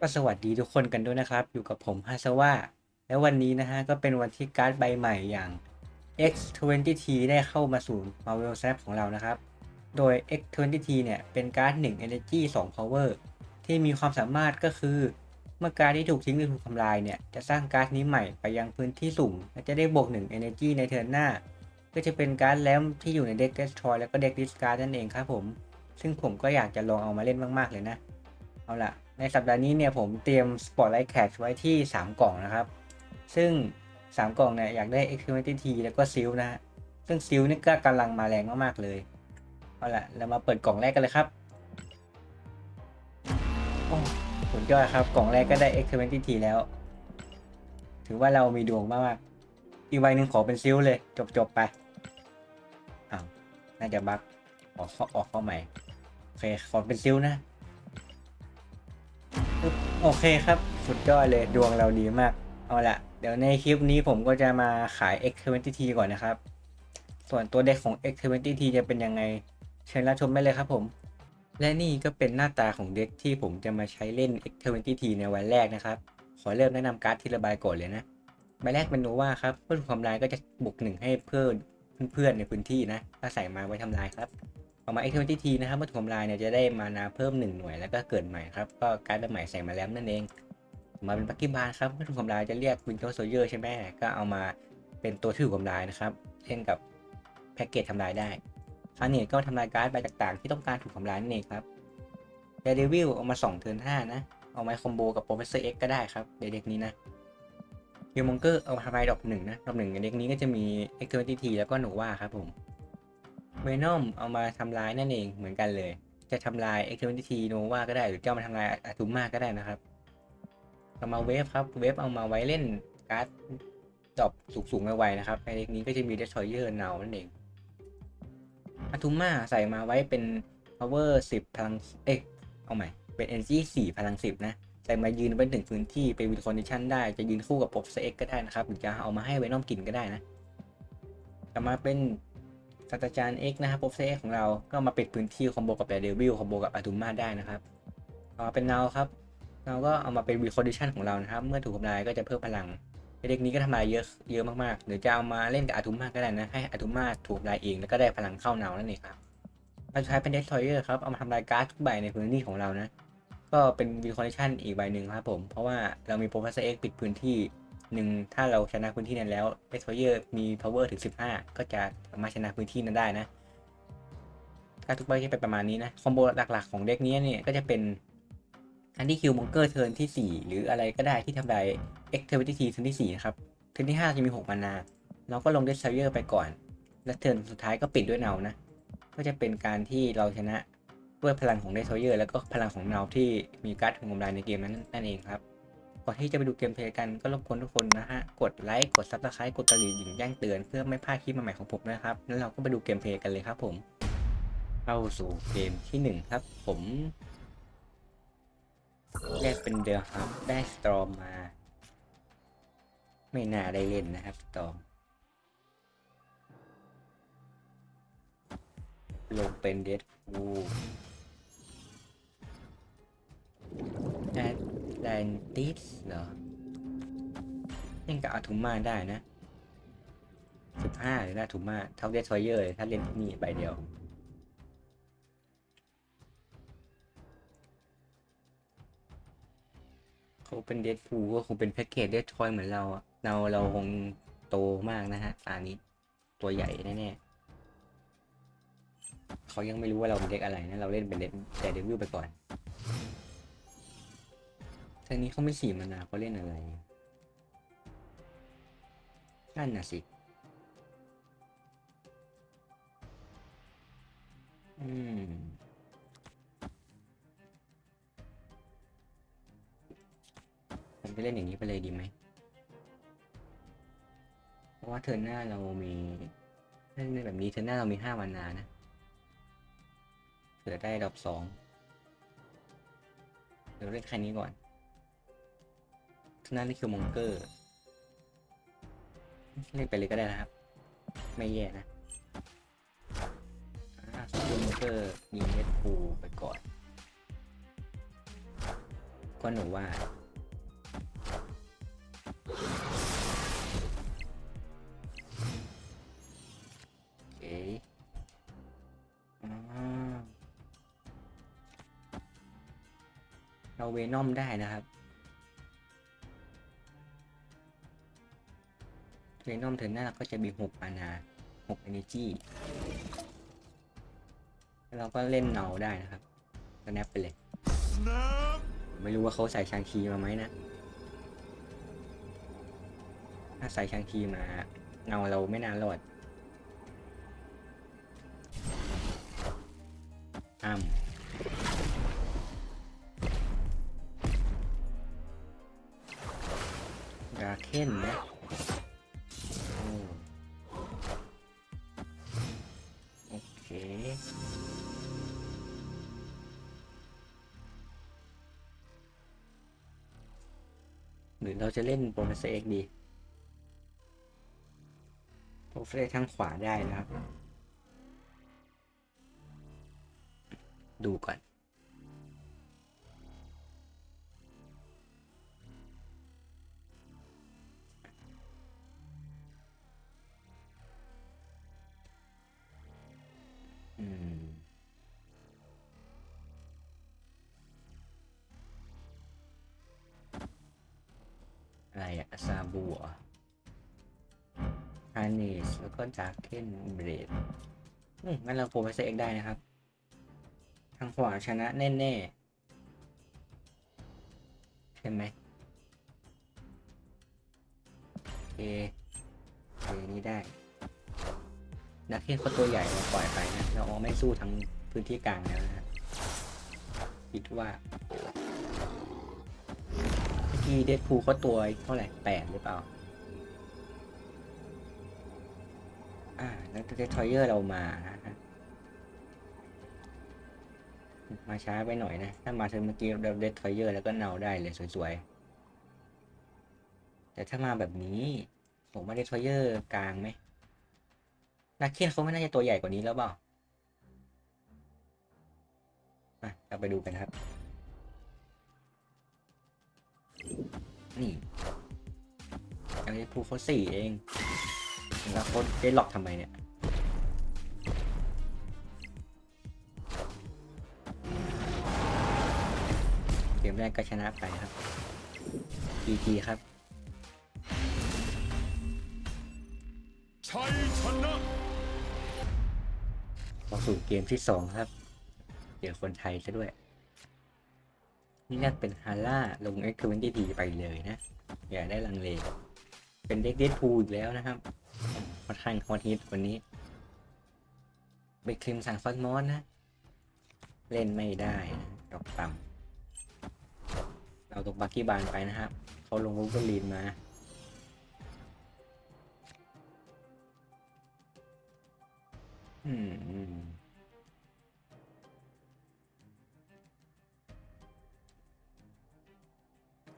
ก็สวัสดีทุกคนกันด้วยนะครับ อยู่กับผมฮาซาว่าและวันนี้นะฮะ ก็เป็นวันที่การ์ดใบใหม่อย่าง X20T ได้เข้ามาสู่ Marvel Snap ของเรานะครับ โดย X20T เนี่ย เป็นการ์ด 1 Energy 2 Power ที่มีความสามารถก็คือ เมื่อการ์ดที่ถูกทิ้งหรือถูกทำลายเนี่ย จะสร้างการ์ดนี้ใหม่ไปยังพื้นที่สุ่ม และจะได้บวก 1 Energy ในเทิร์นหน้า ก็จะเป็นการ์ดแลมที่อยู่ในเด็ก Destroy แล้วก็เด็ก Discard นั่นเองครับผม ซึ่งผมก็อยากจะลองเอามาเล่นมาก ๆ เลยนะ เอาล่ะ ในสัปดาห์นี้เนี่ยผมเตรียม Spotlight Catch ไว้ที่ 3 กล่องนะครับ ซึ่ง 3 กล่องเนี่ยอยากได้ x q u i t T แล้วก็ซิลนะ ซึ่งซิลนี่ก็กำลังมาแรงมากๆเลย เอาล่ะ เรามาเปิดกล่องแรกกันเลยครับ โอ้สุดยอดครับ กล่องแรกก็ได้ x q u i t T แล้ว ถือว่าเรามีดวงมากๆ อีกใบหนึ่งขอเป็นซิลเลย จบๆไป อ้าว น่าจะบักออกเข้าออกเข้าใหม่ โอเค ขอเป็นซิลนะ โอเคครับ สุดยอดเลยดวงเราดีมาก เอาละเดี๋ยวในคลิปนี้ผมก็จะมาขาย X20T ก่อนนะครับ ส่วนตัวเด็กของ X20T จะเป็นยังไง เชิญรับชมได้เลยครับผม และนี่ก็เป็นหน้าตาของเด็กที่ผมจะมาใช้เล่น X20T ในวันแรกนะครับ ขอเริ่มแนะนำการ์ดทีละใบก่อนเลยนะใบแรกเป็นโนวาครับเพื่อถูกทำลายก็จะบวกหนึ่งให้เพื่อนเพื่อนในพื้นที่นะถ้าใส่มาไว้ทำลายครับ ออกมา X20T นะครับเมื่อถูกทำลายเนี่ยจะได้มานาเพิ่ม 1 หน่วยแล้วก็เกิดใหม่ครับ ก็การ์ดใหม่ใส่มาแล้วนั่นเอง มาเป็นปักกี้บาร์ครับเมื่อถูกทำลายจะเรียกวินโดว์โซเยอร์ใช่ไหมก็เอามาเป็นตัวที่ถูกทำลายนะครับ เช่นกับแพ็กเกจทำลายได้คาวนี้ก็ทำลายการ์ดใบต่างๆ ที่ต้องการถูกทำลายนั่นเองครับเดเดวิลเอามา2เทิร์น5นะ เอามาคอมโบกับโปรเฟสเซอร์เอ็กก็ได้ครับเด็กนี้นะยูมองเกอร์เอามาทำลายดอกหนึ่งนะดอกหนึ่งในเด็กนี้ก็จะมี X20T แล้วก็หนูว่าครับผม เวนอมเอามาทำลายนั่นเองเหมือนกันเลย จะทำลาย x อ t n o v a ก็ได้หรือจะเอามาทำลายอะตูมาก็ได้นะครับเอามาเวฟครับเวฟเอามาไว้เล่นการ์ดดรอปสูงๆไวๆนะครับในเด็กนี้ก็จะมี Destroyer เนานั่นเองอะตูมาใส่มาไว้เป็น power 10พลังเอ๊ะเอาใหม่เป็น energy 4พลัง 10 นะใส่มายืนไว้ถึงพื้นที่เป็นวินคอนดิชันได้จะยืนคู่กับปบเอ็กก็ได้นะครับหรือจะเอามาให้เวนอมกินก็ได้นะต่อมาเป็นาสตราจารย์ X นะครับโปรเซสของเราก็มาปิดพื้นที่คอมโบกับแเดวิลคอมโบกับอาตูมาได้นะครับต่อาเป็นเนาครับเราก็เอามาเป็นวีคอนดิชันของเรานะครับ เมื่อถูกทำลายก็จะเพิ่มพลังเด็กนี้ก็ทำลายเยอะเยอะมากๆหรือจะเอามาเล่นกับอาตูมาก็ได้นะให้อาตูมาถูกทำลายเองแล้วก็ได้พลังเข้าเนานั่นเองครับมาสุดท้เป็นเดสทอยเออร์ครับเอามาทำลายการ์ดทุกใบในพื้นที่ของเรานะก็เป็นวีคอนดิชันอีกใบหนึ่งครับผม เพราะว่าเรามีโปรเฟสเซอร์เอ็กปิดพื้นที่ หนึ่งถ้าเราชนะพื้นที่นั้นแล้วเ e สโ o เยอร์มี power ถึง 15 ก็จะสามารถชนะพื้นที่นั้นได้นะการทุกใบจะเป็นประมาณนี้นะ คอมโบหลักๆของเด็กนี้เนี่ยก็จะเป็นอันที่คิวมองเกอร์เทิร์นที่ 4 หรืออะไรก็ได้ที่ทำลาย X เทอร์วิตี้เทิร์นที่4นะครับเทิร์นที่ 5 จะมี 6 มานา เราก็ลงเดสโ o เยอร์ไปก่อน และเทิร์นสุดท้ายก็ปิดด้วยเนานะ ก็จะเป็นการที่เราชนะด้วยพลังของเดสโ o เยอร์แล้วก็พลังของเนาที่มีการ์ดถูกทำลายในเกมนั้นนั่นเองครับ ก่อนที่จะไปดูเกมเพลย์กันก็รบกวนทุกคนนะฮะ กดไลค์ กดซับสไครต์กดกระดิ่งแจ้งเตือนเพื่อไม่พลาดคลิปใหม่ๆของผมนะครับ แล้วเราก็ไปดูเกมเพลย์กันเลยครับผม เข้าสู่เกมที่หนึ่งครับ ผมแรกเป็นเดือครับ ได้สตรอมมา ไม่น่าได้เล่นนะครับสตรอมลงเป็นเดดฟูแอด แลนติสเหรอเล่นกับอาทูมาได้นะสิบห้าเลยนะอาทูมาเท่าเดสทอยเยอร์เลยถ้าเล่นที่นี่ใบเดียวเขาเป็นเดดฟูก็คงเป็นแพ็กเกจเดดทอยเหมือนเราอะเราเราคงโตมากนะฮะอันนี้ตัวใหญ่แน่ๆเขายังไม่รู้ว่าเราเป็นเด็กอะไรนะ เราเล่นเป็นเด็กแต่เดวิลไปก่อนางนี้เขาไม่สี่มานาเขาเล่นอะไรนั่นน่ะสิอืมผมจะเล่นอย่างนี้ไปเลยดีไหม เพราะว่าเทิร์นหน้าเรามีเล่นแบบนี้เทิร์นหน้าเรามีห้าวันนานะเผื่อได้ดอกสอง เดี๋ยวเล่นแค่นี้ก่อน ทางด้านนี่คือมงเกอร์เล่นไปเลยก็ได้นะครับ ไม่แย่นะอ่าสกิลมงเกอร์ยิงเอสฟูไปก่อนก็หนูว่าโอเคอ่าเราเวนอมได้นะครับ เวนอมเทิร์นหน้าก็จะมีหกมานาหกเอเนจีเราก็เล่นเนาได้นะครับก็แนบไปเลย ไม่รู้ว่าเขาใส่ชางคีมาไหมนะ ถ้าใส่ชางคีมาเงาเราไม่นานรอดอ้ำดาเคนนะ หรือเราจะเล่นโปรเฟสเอ็กดีโปรเฟสทางขวาได้นะครับ ดูก่อน อะไรอะซาบูเหรอฮานิสแล้วก็ดาร์เคนเบรดงั้นเราโปรเฟสเอ็กได้นะครับ ทางขวาชนะแน่ๆ ใช่ไหมโอเคโอนี้ได้ดาร์เคนเขาตัวใหญ่เราปล่อยไปนะ เราไม่สู้ทั้งพื้นที่กลางแล้วนะคิดว่า เมื่เดดพูลเขาตัวเท่าไหร่แปดหรือเปล่า อ่าแล้วเดททอยเยอร์เรามานะฮะมาช้าไปหน่อยนะ ถ้ามาถึงเมื่อกี้เราเดทอยเยอร์แล้วก็เนาได้เลยสวยๆ แต่ถ้ามาแบบนี้ ผมมาเดททอยเยอร์กลางไหมนักเคียนเขาไม่น่าจะตัวใหญ่กว่านี้แล้วเปล่าอะเราไปดูกันครับ นี่อันนี้พูเขาสี่เอง แล้วเขาได้หลอกทำไมเนี่ยเกมแรกก็ชนะไปครับ GG ครับชัยชนะพอสู่เกมที่สองครับ เดี๋ยวคนไทยซะด้วย นี่น่าเป็นฮาร่าลงเอ็กซ์เวนตี้ทีไปเลยนะ อย่าได้ลังเล เป็นเด็กเดดพูอีกแล้วนะครับค่อนข้างฮอตฮิตวันนี้เบคคลิมสั่งฟอสมอสนะ เล่นไม่ได้นะดอกต่ำเราตกบักกี้บานไปนะครับเขาลงวูกเบอรีนมาอืม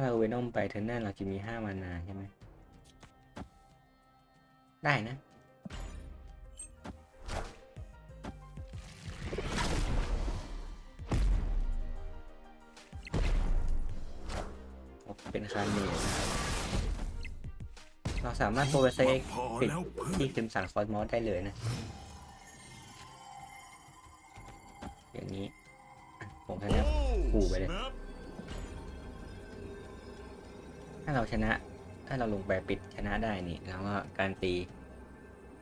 าเราเวนอมไปเทอร์นหน้าเราจะมีห้ามานาใช่ไหมได้นะ เป็นคาร์เนตนะครับ เราสามารถโปรเซสพอปิดแล้วเพื่อที่นคิมสันคอสมอสได้เลยนะ อย่างนี้อะผมชนะขู่ไปเลยาเราชนะ ถ้าเราลงไปปิดชนะได้นี่แล้วก็การตี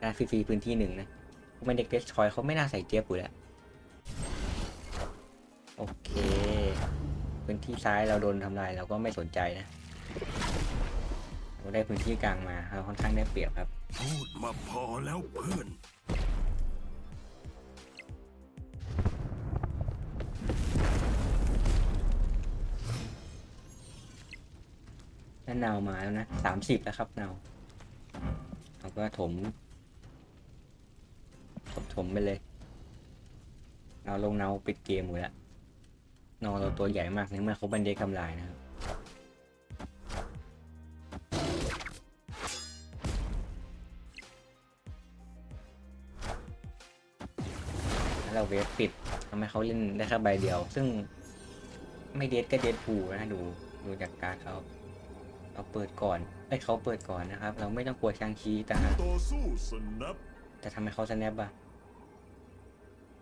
ได้ฟรีๆพื้นที่หนึ่งนะพวกมันเด็กเดสชอยเขาไม่น่าใส่เจี๊ยบอยู่แล้วโอเค พื้นที่ซ้ายเราโดนทำลายเราก็ไม่สนใจนะเราได้พื้นที่กลางมาเราค่อนข้างได้เปรียบครับ พูดมาพอแล้วเพื่อน นั่นนาวมาแล้วนะสามสิบแล้วครับนาวเราก็ถม ถมถมไปเลยเราลงเนาปิดเกมหมดแล้วนอเราตัวใหญ่มากในเมื่อเขาบันเดกำลายนะครับแล้วเราเวฟปิดทำให้เขาเล่นได้แค่ใบเดียว ซึ่งไม่เดทก็เดทผูนะดูดูจากการเขา เราเปิดก่อนไอ้เขาเปิดก่อนนะครับ เราไม่ต้องกลัวชางชีแต่หากต่อสู้สนับแต่ทำไมเขาสแนปอะ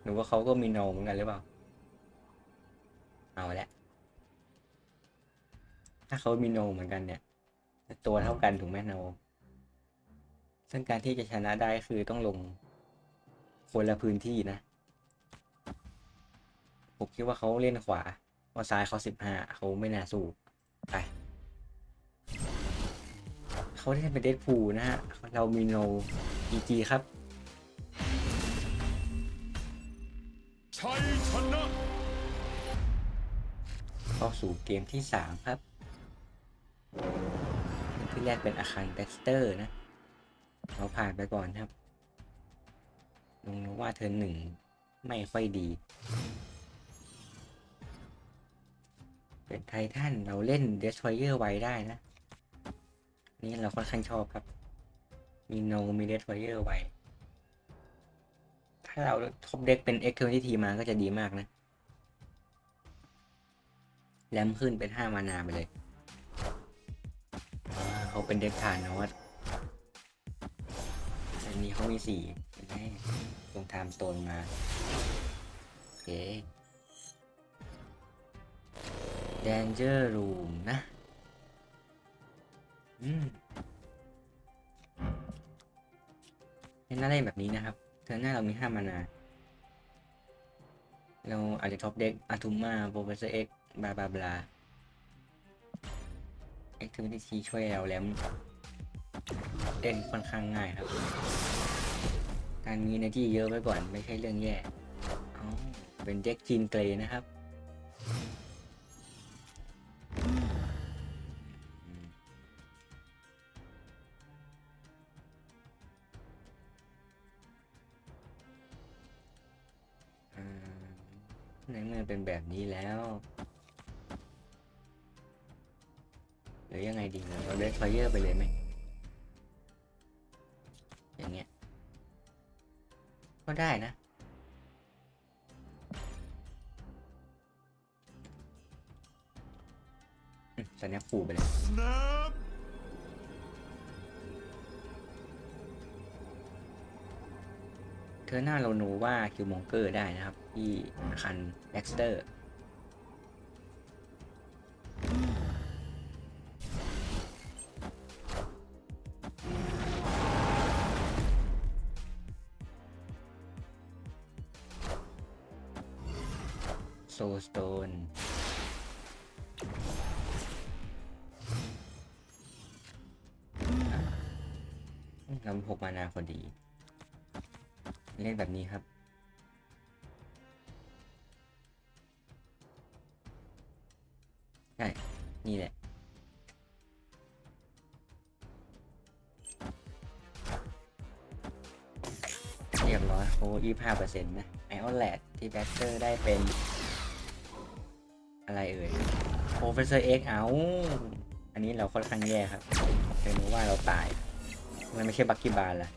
หรือว่าเขาก็มีโนเหมือนกันหรือเปล่า เอาละถ้าเขามีโนเหมือนกันเนี่ย ตัวเท่ากันถูกไหมโน ซึ่งการที่จะชนะได้คือต้องลงคนละพื้นที่นะ ผมคิดว่าเขาเล่นขวาเพราะซ้ายเขาสิบห้าเขาไม่น่าสู้ไป เขาเล่นเป็นเดดพูลนะฮะ เรามีโนอีจีครับชัยชนะเข้าสู่เกมที่สามครับ ที่แรกเป็นอาคารแบ็กสเตอร์นะ เราผ่านไปก่อนครับลงว่าเธอหนึ่งไม่ค่อยดี เป็นไททันเราเล่นเดสทรอยเออร์ไว้ได้นะ นี่เราค่อนข้างชอบครับ มีโนมีเดสทรอยเออร์ไว้ถ้าเราทบเด็กเป็นเอ็กเทอร์ทีมาก็จะดีมากนะแรมขึ้นเป็นห้ามานาไปเลย เขาเป็นเด็กฐานนอตอันนี้เขามีสี่เห็นไหมตรงไทม์สโตนมา โอเค Danger Room นะ เป็นอะไรแบบนี้นะครับ เธอหน้าเรามีห้ามานา เราอาจจะท็อปเด็กอาทูมมาโปรเฟสเซอร์เอ็กบลาบลาบลาเอ็กซ์ทูนิทีช่วยเราแล้วเล่นค่อนข้างง่ายครับ การมี energy เยอะไว้ก่อนไม่ใช่เรื่องแย่ เป็นเด็กจีนเกรย์นะครับ หรือยังไงดีเราเล่นไฟเยอร์ไปเลยไหมอย่างเงี้ยก็ได้นะอืมตอนนี้ขู่ไปเลยสนับเธอหน้าเราโนว่าคิวมองเกอร์ได้นะครับ ที่คันแบ็กสเตอร์ โซสโตนเราหกมานาพอดี เล่นแบบนี้ครับ ใช่ นี่แหละ เรียบร้อยโอ้ยี่ห้าเปอร์เซ็นต์นะ ไอออนแลดที่แบ็คเตอร์ได้เป็น อะไรเอ่ยโปรเฟสเซอร์เอ็กเอาอันนี้เราค่อนข้างแย่ครับเรียกว่าเราตายมันไม่ใช่บักกี้บาร์ละ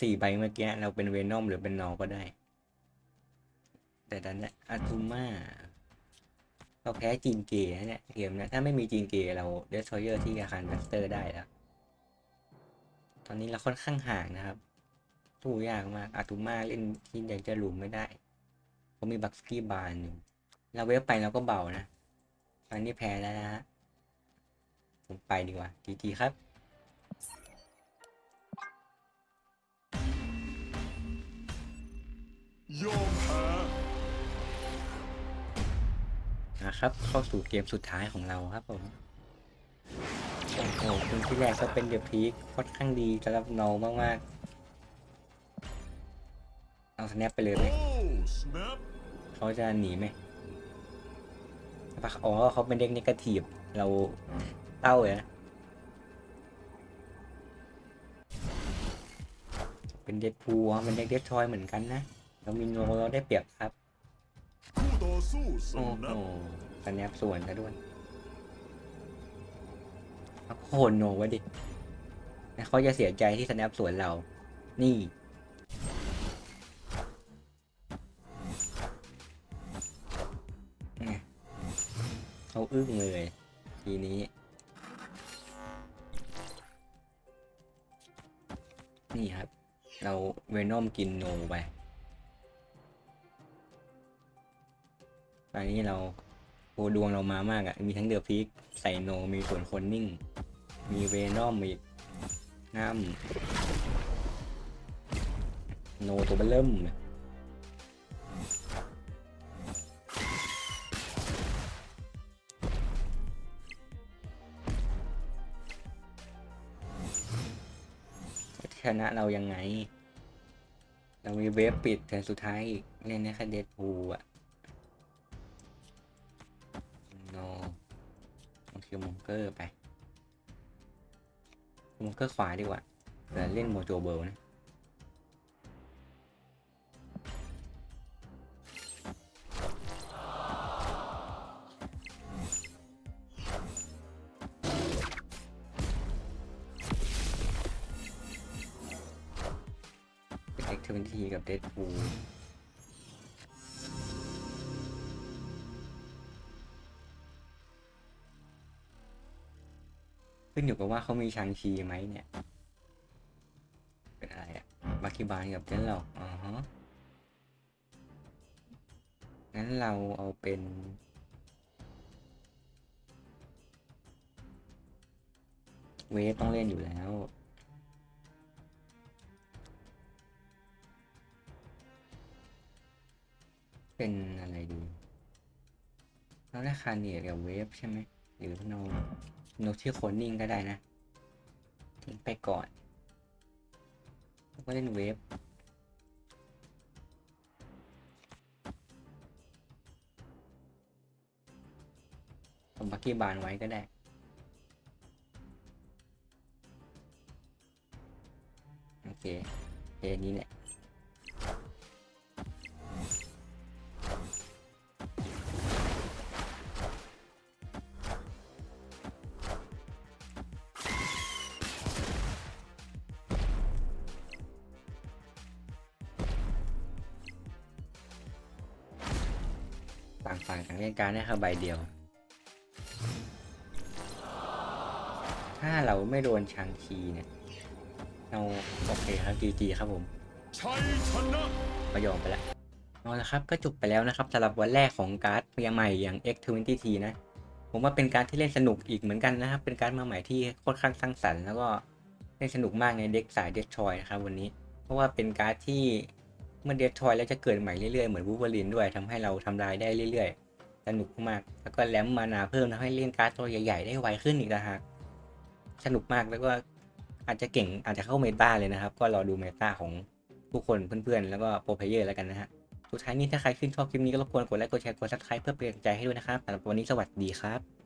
สี่ใบเมื่อกี้เราเป็นเวนอมหรือเป็นนอก็ได้ แต่ดันนี่ยอาทุมาเราแพ้จีนเกย์นะเนี่ยเกมนะถ้าไม่มีจีนเกย์เราเดสทรอยอร์ที่อาคารแบสเตอร์ได้แล้ว ตอนนี้เราค่อนข้างห่างนะครับสู้ยากมากอาตุมาเล่นที่ยังจะหลุมไม่ได้ผมมีบักสกี้บาร์หนึ่งเราเวฟไปเราก็เบานะตอนนี้แพ้แล้วนะฮะผมไปดีกว่าทีทีครับ ยมแพ้นะครับ เข้าสู่เกมสุดท้ายของเราครับผม โอ้โหคุณที่แรกก็เป็นเดอะพีคค่อนข้างดีสำหรับเนวมากมากเอาสแนปไปเลยไหมสแเขาจะหนีไหมอ๋อเขาเป็นเด็กนิเกถีบเราเต้าเลยนะ เป็นเดดพูวเป็นเด็กเดดทอยเหมือนกันนะ เรามีโนเราได้เปรียบครับคู่ต่อสู้สโอ้โหนับสแนปส่วนซะด้วยเอาโคโนไว้ดิแล้วเขาจะเสียใจที่สแนปส่วนเรา นี่ไงเขาอึ้งเลย ทีนี้ นี่ครับ เราเวนอมกินโนไป ตอนนี้เราโอดวงเรามามากอะ่ะ มีทั้งเดอะพิกใส่โน มีส่วนคนนิ่ง มีเวนอมอีน้ำโนตัวเบลเริ่มชนะเรายังไง เรามีเวฟปิดเทิร์นสุดท้ายเล่นได้แค่เดดพูลอะ คิวมองเกอร์ไปมองเกอร์ขวาดีกว่าเผื่อเล่นโมโจเบิลนะเป็นเอ็กเทอร์เวนทีกับเดดพูล ขึ้นอยู่กับว่าเขามีชางชีไหมเนี่ย เป็นอะไรอะบาคิบานกับเจนหรอกอ๋อฮะงั้นเราเอาเป็น เวฟต้องเล่นอยู่แล้วเป็นอะไรดีเราได้คาเนียกับเวฟใช่ไหม หรือเรานกที่โคนนิ่งก็ได้นะ ทิ้งไปก่อนแล้วก็เล่นเวฟเอาบักกี้บานไว้ก็ได้โอเคเพลงนี้แหละ การได้แค่ใบเดียว ถ้าเราไม่โดนชางชีเนี่ย เราโอเคครับจีจีครับผมชัยชนะก็ยอมไปแล้วเอาละครับก็จบไปแล้วนะครับสำหรับวันแรกของการ์ดใหม่อย่าง X20T นะ ผมว่าเป็นการที่เล่นสนุกอีกเหมือนกันนะครับ เป็นการมาใหม่ที่ค่อนข้างสร้างสรรค์แล้วก็เล่นสนุกมากในเด็กสายเดสทรอยนะครับวันนี้ เพราะว่าเป็นการ์ดที่เมื่อเดสทรอยแล้วจะเกิดใหม่เรื่อยๆ เหมือนวูเวอรีนด้วยทำให้เราทำลายได้เรื่อยๆ สนุกมาก แล้วก็แลมมานาเพิ่มทำให้เล่นการ์ดตัวใหญ่ๆได้ไวขึ้นอีกนะฮะสนุกมากแล้วก็อาจจะเก่งอาจจะเข้าเมตาเลยนะครับ ก็รอดูเมตาของผู้คนเพื่อนๆ แล้วก็โปรเพเยอร์แล้วกันนะฮะ สุดท้ายนี้ถ้าใครชื่นชอบคลิปนี้ก็รบกวนกดไลค์กดแชร์กดซับสไครป์เพื่อเป็นกำลังใจให้ด้วยนะครับสำหรับวันนี้สวัสดีครับ